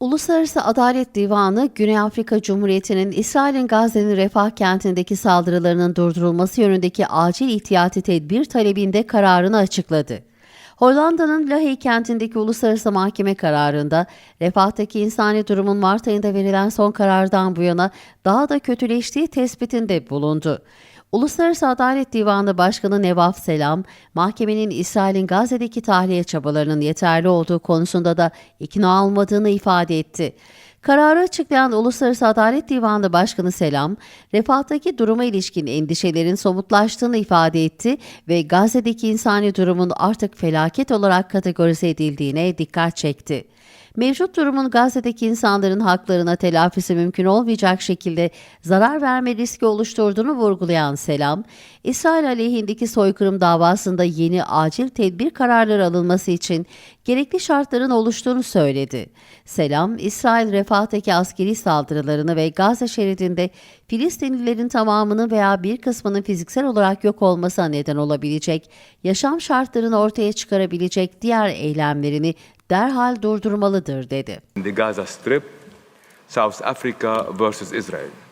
Uluslararası Adalet Divanı, Güney Afrika Cumhuriyeti'nin İsrail'in Gazze'nin Refah kentindeki saldırılarının durdurulması yönündeki acil ihtiyati tedbir talebinde kararını açıkladı. Hollanda'nın Lahey kentindeki uluslararası mahkeme kararında Refah'taki insani durumun Mart ayında verilen son karardan bu yana daha da kötüleştiği tespitinde bulundu. Uluslararası Adalet Divanı Başkanı Nevaf Selam, mahkemenin İsrail'in Gazze'deki tahliye çabalarının yeterli olduğu konusunda da ikna olmadığını ifade etti. Kararı açıklayan Uluslararası Adalet Divanı Başkanı Selam, Refah'taki duruma ilişkin endişelerin somutlaştığını ifade etti ve Gazze'deki insani durumun artık felaket olarak kategorize edildiğine dikkat çekti. Mevcut durumun Gazze'deki insanların haklarına telafisi mümkün olmayacak şekilde zarar verme riski oluşturduğunu vurgulayan Selam, İsrail aleyhindeki soykırım davasında yeni acil tedbir kararları alınması için gerekli şartların oluştuğunu söyledi. Selam, İsrail Refah'taki askeri saldırılarını ve Gazze şeridinde Filistinlilerin tamamını veya bir kısmının fiziksel olarak yok olmasına neden olabilecek, yaşam şartlarını ortaya çıkarabilecek diğer eylemlerini derhal durdurmalıdır dedi. the Gaza Strip, South Africa versus Israel.